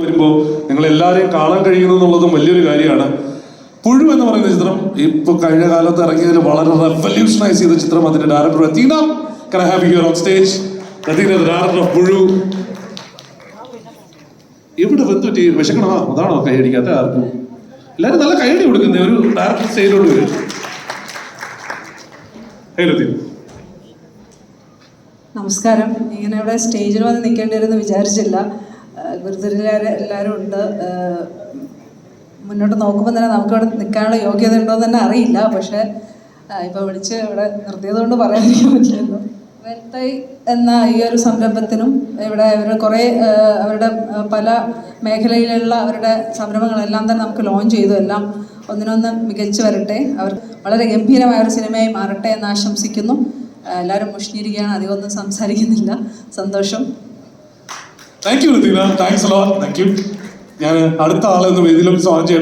വരുമ്പോൾ നിങ്ങൾ എല്ലാവരെയും കാണാൻ കഴിയുന്നു എന്നുള്ളതും വലിയൊരു കാര്യമാണ്. പുഴു എന്ന് പറയുന്ന ചിത്രം ഇപ്പൊ കഴിഞ്ഞ കാലത്ത് ഇറങ്ങിയതിൽ വളരെ റെവല്യൂഷനൈസ് ചെയ്ത ചിത്രം അതിന്റെ director Ratheena can have here on stage director of Puzhu. ഇവിടെ വെന്തുറ്റി വിശക്കണോ. അതാണോ കൈയടിക്കാത്ത ആർക്കും? എല്ലാരും നല്ല കൈയടി കൊടുക്കുന്നേ ഒരു ഡയറക്ടർ സ്റ്റേജിലോട്ട് വരും. നമസ്കാരം. ഇങ്ങനെ ഇവിടെ സ്റ്റേജിൽ വന്ന് നിൽക്കേണ്ടി വരുമെന്ന് വിചാരിച്ചില്ല. ഗുരുതരക്കാർ എല്ലാവരും ഉണ്ട്. മുന്നോട്ട് നോക്കുമ്പോൾ തന്നെ നമുക്ക് ഇവിടെ നിൽക്കാനുള്ള യോഗ്യത ഉണ്ടോ എന്ന് തന്നെ അറിയില്ല. പക്ഷേ ഇപ്പോൾ വിളിച്ച് ഇവിടെ നിർത്തിയതുകൊണ്ട് പറയാതിരിക്കാൻ പറയാൻ എന്ന ഈ ഒരു സംരംഭത്തിനും ഇവിടെ അവർ കുറേ അവരുടെ പല മേഖലയിലുള്ള അവരുടെ സംരംഭങ്ങളെല്ലാം തന്നെ നമുക്ക് ലോഞ്ച് ചെയ്തു. എല്ലാം ഒന്നിനൊന്ന് മികച്ചു വരട്ടെ. അവർ വളരെ ഗംഭീരമായ ഒരു സിനിമയായി മാറട്ടെ എന്ന് ആശംസിക്കുന്നു. എല്ലാവരും മുഷിഞ്ഞിരിക്കുകയാണ്. അധികം ഒന്നും സംസാരിക്കുന്നില്ല. സന്തോഷം. താങ്ക് യു താങ്ക്സ് ലോ താങ്ക് യു ഞാൻ അടുത്ത ആളെ ഒന്ന് വേദിയിലൊന്ന് സ്വാഗതം ചെയ്യട്ടെ.